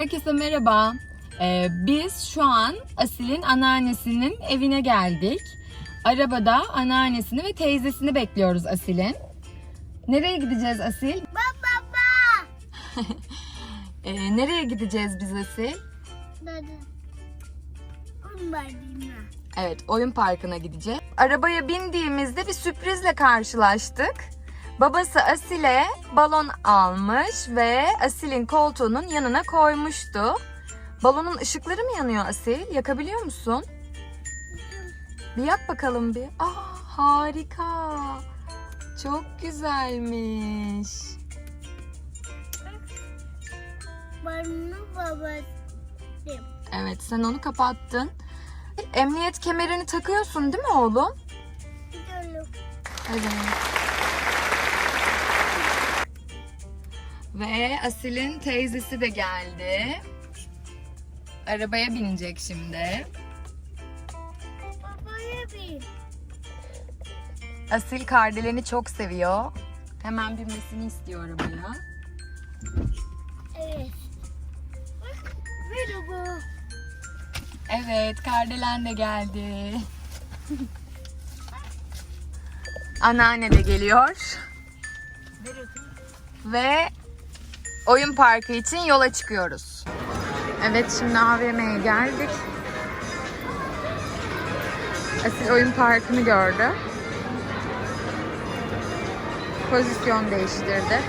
Herkese merhaba. Ee, biz şu an Asil'in anneannesinin evine geldik. Arabada anneannesini ve teyzesini bekliyoruz Asil'in. Nereye gideceğiz Asil? Baba. Ee, nereye gideceğiz biz Asil? Evet, oyun parkına gideceğiz. Arabaya bindiğimizde bir sürprizle karşılaştık. Babası Asil'e balon almış ve Asil'in koltuğunun yanına koymuştu. Balonun ışıkları mı yanıyor Asil? Yakabiliyor musun? Bir yak bakalım bir. Ah harika. Çok güzelmiş. Bana babası. Evet sen onu kapattın. Emniyet kemerini takıyorsun değil mi oğlum? Evet. Ve Asil'in teyzesi de geldi. Arabaya binecek şimdi. Babaya bir. Asil kardeleni çok seviyor. Hemen binmesini istiyor arabaya. Evet. Bak. Merhaba. Evet, kardelen de geldi. Anneanne de geliyor. Ve oyun parkı için yola çıkıyoruz. Evet, şimdi AVM'ye geldik. Asil oyun parkını gördü. Pozisyon değiştirdi.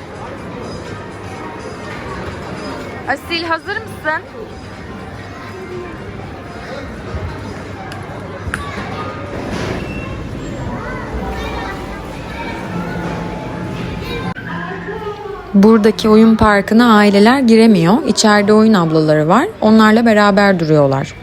Asil hazır mısın? Buradaki oyun parkına aileler giremiyor. İçeride oyun ablaları var. Onlarla beraber duruyorlar.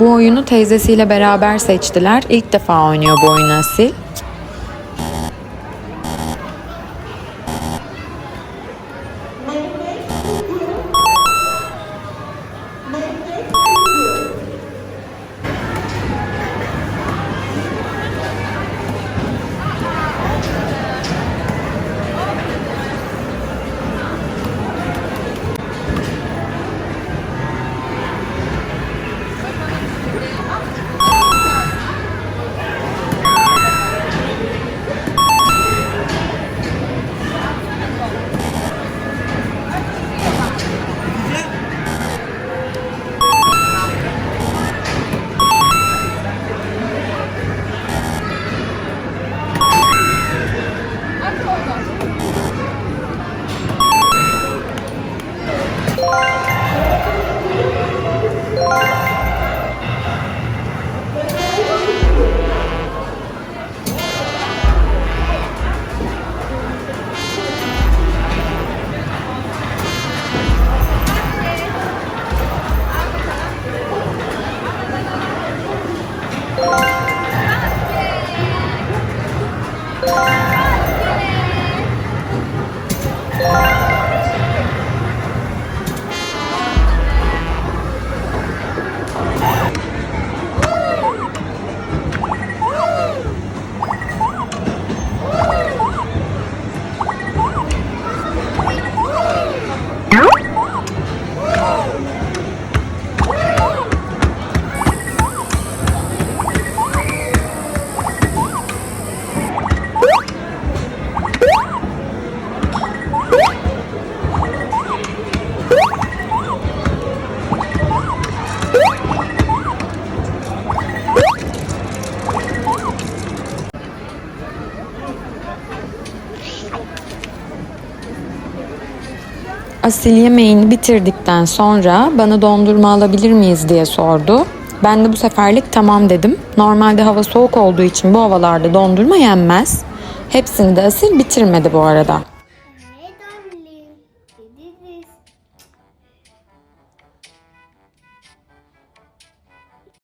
Bu oyunu teyzesiyle beraber seçtiler. İlk defa oynuyor bu oyunu Asil. you Asil yemeğini bitirdikten sonra bana dondurma alabilir miyiz diye sordu. Ben de bu seferlik tamam dedim. Normalde hava soğuk olduğu için bu havalarda dondurma yenmez. Hepsini de Asil bitirmedi bu arada.